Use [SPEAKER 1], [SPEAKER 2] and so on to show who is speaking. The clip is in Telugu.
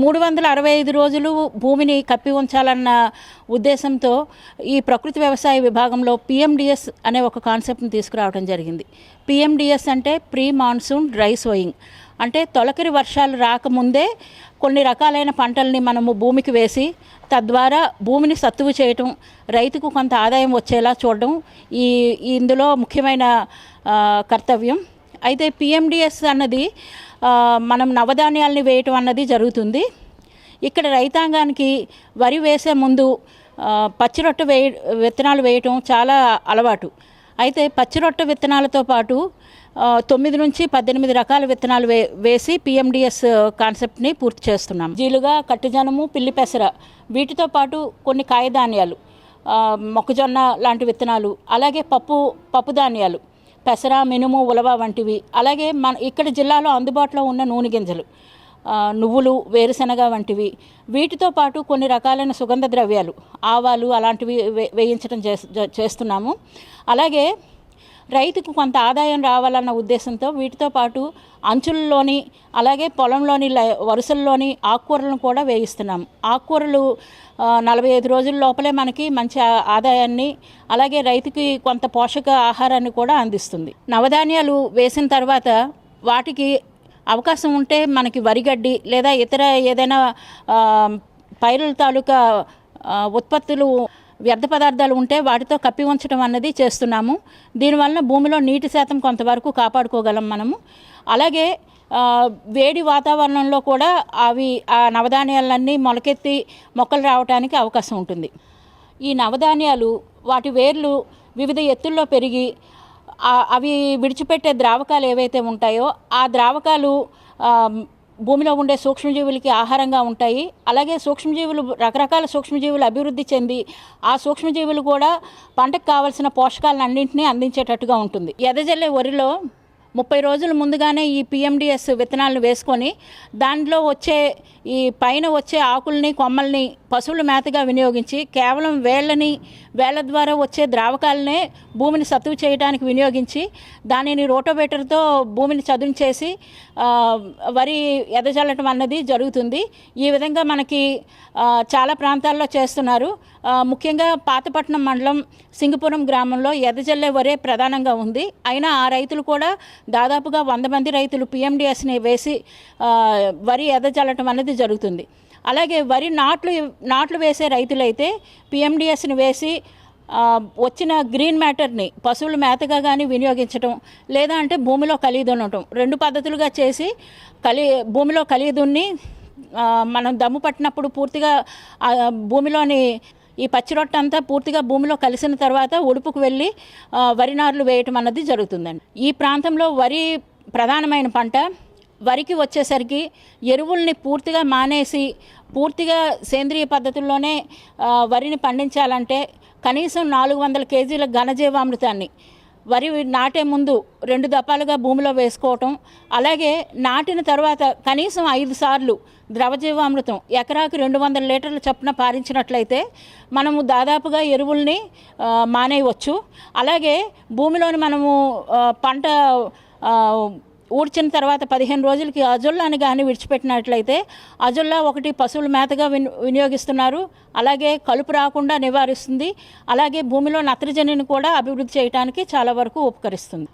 [SPEAKER 1] మూడు వందల అరవై ఐదు రోజులు భూమిని కప్పి ఉంచాలన్న ఉద్దేశంతో ఈ ప్రకృతి వ్యవసాయ విభాగంలో పిఎండిఎస్ అనే ఒక కాన్సెప్ట్ని తీసుకురావడం జరిగింది. పిఎండిఎస్ అంటే ప్రీ మాన్సూన్ డ్రై సోయింగ్. అంటే తొలకరి వర్షాలు రాకముందే కొన్ని రకాలైన పంటల్ని మనము భూమికి వేసి తద్వారా భూమిని సత్తువు చేయటం రైతుకు కొంత ఆదాయం వచ్చేలా చూడడం ఈ ఇందులో ముఖ్యమైన కర్తవ్యం. అయితే పిఎండిఎస్ అన్నది మనం నవధాన్యాల్ని వేయటం అన్నది జరుగుతుంది. ఇక్కడ రైతాంగానికి వరి వేసే ముందు పచ్చిరొట్ట వేయ విత్తనాలు వేయటం చాలా అలవాటు. అయితే పచ్చిరొట్ట విత్తనాలతో పాటు తొమ్మిది నుంచి పద్దెనిమిది రకాల విత్తనాలు వే వేసి పిఎండిఎస్ కాన్సెప్ట్ని పూర్తి చేస్తున్నాం. జీలుగా కట్టుజనము పిల్లి పెసర వీటితో పాటు కొన్ని కాయధాన్యాలు మొక్కజొన్న లాంటి విత్తనాలు అలాగే పప్పు పప్పు ధాన్యాలు. పెసర మినుము ఉలవ వంటివి. అలాగే మన ఇక్కడ జిల్లాలో అందుబాటులో ఉన్న నూనె గింజలు నువ్వులు వేరుశనగ వంటివి. వీటితో పాటు కొన్ని రకాలైన సుగంధ ద్రవ్యాలు ఆవాలు అలాంటివి వే వేయించడం చేస్- చేస్తున్నాము. అలాగే రైతుకు కొంత ఆదాయం రావాలన్న ఉద్దేశంతో వీటితో పాటు అంచుల్లోని అలాగే పొలంలోని లై- వరుసల్లోని ఆకుకూరలను కూడా వేయిస్తున్నాం. ఆకుకూరలు నలభై ఐదు రోజుల లోపలే మనకి మంచి ఆదాయాన్ని అలాగే రైతుకి కొంత పోషక ఆహారాన్ని కూడా అందిస్తుంది. నవధాన్యాలు వేసిన తర్వాత వాటికి అవకాశం ఉంటే మనకి వరిగడ్డి లేదా ఇతర ఏదైనా పైరుల తాలూకా ఉత్పత్తులు వ్యర్థ పదార్థాలు ఉంటే వాటితో కప్పి ఉంచడం అన్నది చేస్తున్నాము. దీనివల్ల భూమిలో నీటి శాతం కొంతవరకు కాపాడుకోగలం మనము. అలాగే వేడి వాతావరణంలో కూడా అవి ఆ నవధాన్యాలన్నీ మొలకెత్తి మొక్కలు రావడానికి అవకాశం ఉంటుంది. ఈ నవధాన్యాలు వాటి వేర్లు వివిధ ఎత్తుల్లో పెరిగి అవి విడిచిపెట్టే ద్రావకాలు ఏవైతే ఉంటాయో ఆ ద్రావకాలు భూమిలో ఉండే సూక్ష్మజీవులకి ఆహారంగా ఉంటాయి. అలాగే సూక్ష్మజీవులు రకరకాల సూక్ష్మజీవులు అభివృద్ధి చెంది ఆ సూక్ష్మజీవులు కూడా పంటకు కావలసిన పోషకాలను అన్నింటినీ అందించేటట్టుగా ఉంటుంది. ఎదజల్లే వరిలో ముప్పై రోజుల ముందుగానే ఈ పిఎండిఎస్ విత్తనాలను వేసుకొని దాంట్లో వచ్చే ఈ పైన వచ్చే ఆకుల్ని కొమ్మల్ని పశువుల మేతగా వినియోగించి కేవలం వేళ్ళని వేళ్ళ ద్వారా వచ్చే ద్రావకాలనే భూమిని సతువు చేయడానికి వినియోగించి దానిని రోటోవేటర్తో భూమిని చదును చేసి వరి ఎదజల్లటం అన్నది జరుగుతుంది. ఈ విధంగా మనకి చాలా ప్రాంతాల్లో చేస్తున్నారు. ముఖ్యంగా పాతపట్నం మండలం సింగపురం గ్రామంలో ఎదజల్లే వరే ప్రధానంగా ఉంది. అయినా ఆ రైతులు కూడా దాదాపుగా వంద మంది రైతులు పిఎండిఎస్ని వేసి వరి ఎదజల్లటం అనేది జరుగుతుంది. అలాగే వరి నాట్లు నాట్లు వేసే రైతులైతే పిఎండిఎస్ని వేసి వచ్చిన గ్రీన్ మ్యాటర్ని పశువుల మేతగా కానీ వినియోగించటం లేదా అంటే భూమిలో కలిగి రెండు పద్ధతులుగా చేసి కలి భూమిలో కలిదున్ని మనం దమ్ము పట్టినప్పుడు పూర్తిగా భూమిలోని ఈ పచ్చి రొట్టె అంతా పూర్తిగా భూమిలో కలిసిన తర్వాత ఉడుపుకు వెళ్ళి వరి నారులు వేయటం అన్నది జరుగుతుందండి. ఈ ప్రాంతంలో వరి ప్రధానమైన పంట. వరికి వచ్చేసరికి ఎరువుల్ని పూర్తిగా మానేసి పూర్తిగా సేంద్రియ పద్ధతుల్లోనే వరిని పండించాలంటే కనీసం నాలుగు వందల కేజీల ఘనజీవామృతాన్ని వరి నాటే ముందు రెండు దపాలుగా భూమిలో వేసుకోవటం అలాగే నాటిన తర్వాత కనీసం ఐదు సార్లు ద్రవజీవామృతం ఎకరాకు రెండు వందల లీటర్ల చొప్పున పారించినట్లయితే మనము దాదాపుగా ఎరువుల్ని మానేయవచ్చు. అలాగే భూమిలోని మనము పంట ఊడ్చిన తర్వాత పదిహేను రోజులకి అజొల్లాని కానీ విడిచిపెట్టినట్లయితే అజొల్లా ఒకటి పశువుల మేతగా విని వినియోగిస్తున్నారు. అలాగే కలుపు రాకుండా నివారిస్తుంది. అలాగే భూమిలో నత్రజనిని కూడా అభివృద్ధి చేయడానికి చాలా వరకు ఉపకరిస్తుంది.